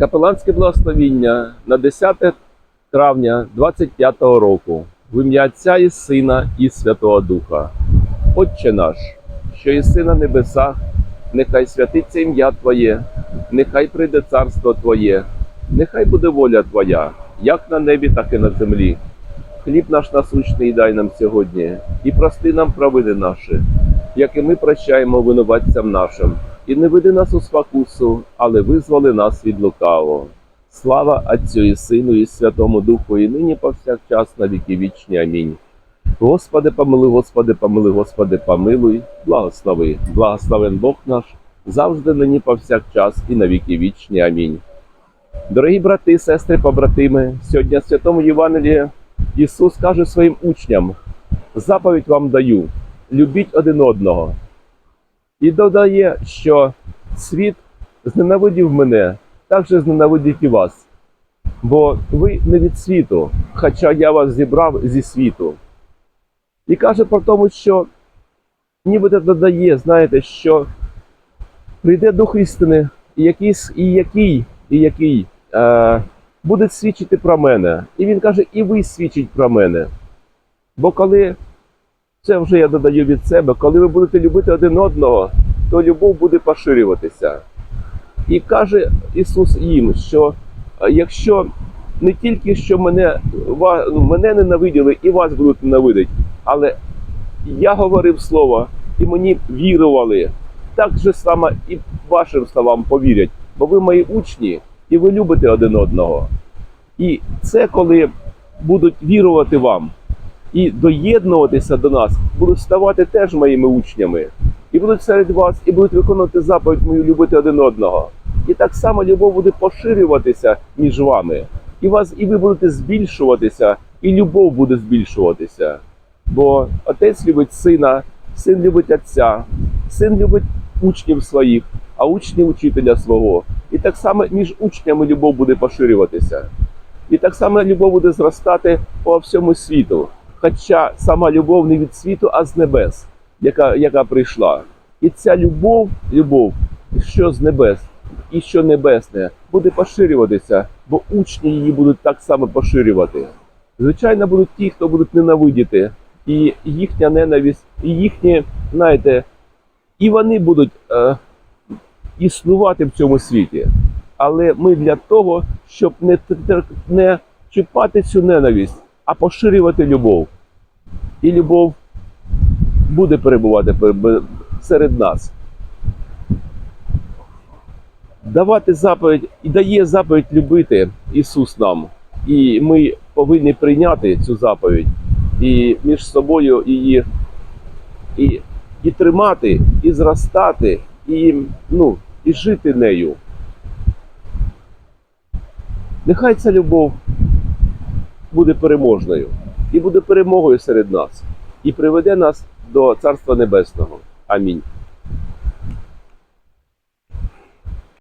Капеланське благословіння на 10 травня 25 року в ім'я Отця і Сина і Святого Духа. Отче наш, що єси на небесах, нехай святиться ім'я Твоє, нехай прийде царство Твоє, нехай буде воля Твоя, як на небі, так і на землі. Хліб наш насущний дай нам сьогодні, і прости нам провини наші, як і ми прощаємо винуватцям нашим. І не веди нас у спокусу, але визволи нас від лукавого. Слава Отцю і Сину, і Святому Духу, і нині повсякчас на віки вічні. Амінь. Господи, помилуй, Господи, помилуй, Господи, помилуй, благослови, благословен Бог наш, завжди нині повсякчас і на віки вічні. Амінь. Дорогі брати, сестри, побратими, сьогодні в Святому Євангелії Ісус каже своїм учням: заповідь вам даю, любіть один одного. І додає, що світ зненавидів мене, так же зненавидить і вас. Бо ви не від світу, хоча я вас зібрав зі світу. І каже про тому, що нібито додає, знаєте, що прийде Дух істини, і якийсь, і який, і який е, буде свідчити про мене. І він каже, і ви свідчить про мене. Бо коли це вже я додаю від себе, коли ви будете любити один одного, то любов буде поширюватися. І каже Ісус їм, що е, якщо не тільки що мене, мене ненавиділи і вас будуть ненавидіти, але я говорив слово, і мені вірували, так же само і вашим словам повірять, бо ви мої учні, і ви любите один одного. І це коли будуть вірувати вам і доєднуватися до нас, будуть ставати теж моїми учнями, і будуть серед вас, і будуть виконувати заповідь мою любити один одного. І так само любов буде поширюватися між вами. І вас, і ви будете збільшуватися, і любов буде збільшуватися. Бо отець любить сина, син любить отця, син любить учнів своїх, а учні учителя свого. І так само між учнями любов буде поширюватися. І так само любов буде зростати по всьому світу. Хоча сама любов не від світу, а з небес, яка, яка прийшла. І ця любов, любов, що з небес, і що небесне, буде поширюватися, бо учні її будуть так само поширювати. Звичайно, будуть ті, хто будуть ненавидіти, і їхня ненависть, і їхні, знаєте, і вони будуть е, існувати в цьому світі. Але ми для того, щоб не, не чіпати цю ненависть, а поширювати любов. І любов буде перебувати серед нас. Давати заповідь і дає заповідь любити Ісус нам. І ми повинні прийняти цю заповідь і між собою її і, і тримати, і зростати, і, ну, і жити нею. Нехай ця любов буде переможною і буде перемогою серед нас, і приведе нас до Царства Небесного. Амінь.